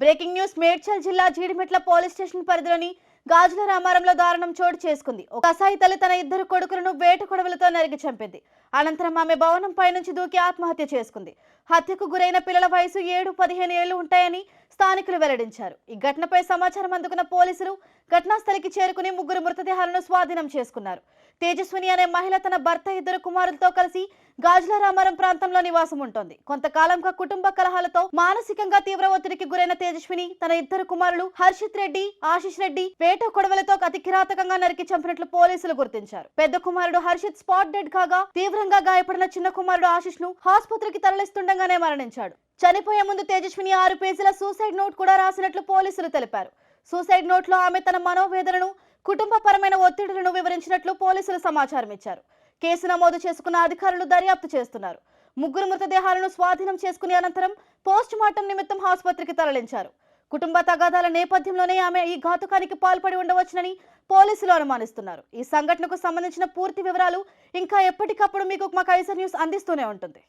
Breaking news Medchal జిల్లా Jeedimetla police station పరిధిలోని గాజుల రామారంలో దారుణం చోటు చేసుకుంది. ఒక అసాయి తల్లి తన ఇద్దరు కొడుకులను వేట కొడవలతో నరికి చంపింది. అనంతరం ఆమె భవనం పైనుంచి దూకి ఆత్మహత్య చేసుకుంది. హత్యకు గురైన పిల్లల వయసు ఏడు పదిహేను ఏళ్ళు ఉంటాయని స్థానికులు వెల్లడించారు. ఈ ఘటనపై సమాచారం అందుకున్న పోలీసులు ఘటనా స్థలికి చేరుకుని ముగ్గురు మృతదేహాలను స్వాధీనం చేసుకున్నారు. తేజస్విని అనే మహిళ తన భర్త ఇద్దరు కుమారులతో కలిసి గాజుల రామారం ప్రాంతంలో నివాసం ఉంటుంది. కొంతకాలంగా కుటుంబ కలహాలతో మానసికంగా తీవ్ర ఒత్తిడికి గురైన తేజస్విని తన ఇద్దరు కుమారులు హర్షిత్ రెడ్డి ఆశిష్ రెడ్డి వేట కొడవలతో అతి కిరాతకంగా నరికి చంపినట్లు పోలీసులు గుర్తించారు. పెద్ద కుమారుడు హర్షిత్ స్పాట్ డెడ్ కాగా తీవ్రంగా గాయపడిన చిన్న కుమారుడు ఆశిష్ను ఆసుపత్రికి తరలిస్తుండగానే మరణించాడు. చనిపోయే ముందు తేజస్విని ఆరు పేజీల సూసైడ్ నోట్ కూడా రాసినట్లు పోలీసులు తెలిపారు. సూసైడ్ నోట్లో ఆమె తన మనోవేదనను కుటుంబపరమైన ఒత్తిడులను వివరించినట్లు పోలీసులు సమాచారం ఇచ్చారు. కేసు నమోదు చేసుకున్న అధికారులు దర్యాప్తు చేస్తున్నారు. ముగ్గురు మృతదేహాలను స్వాధీనం చేసుకునే అనంతరం పోస్ట్ మార్టం నిమిత్తం ఆసుపత్రికి తరలించారు. కుటుంబ తగాదాల నేపథ్యంలోనే ఆమె ఈ ఘాతుకానికి పాల్పడి ఉండవచ్చునని పోలీసులు అనుమానిస్తున్నారు. ఈ సంఘటనకు సంబంధించిన పూర్తి వివరాలు ఇంకా ఎప్పటికప్పుడు మీకు మా కైసర్ న్యూస్ అందిస్తూనే ఉంటుంది.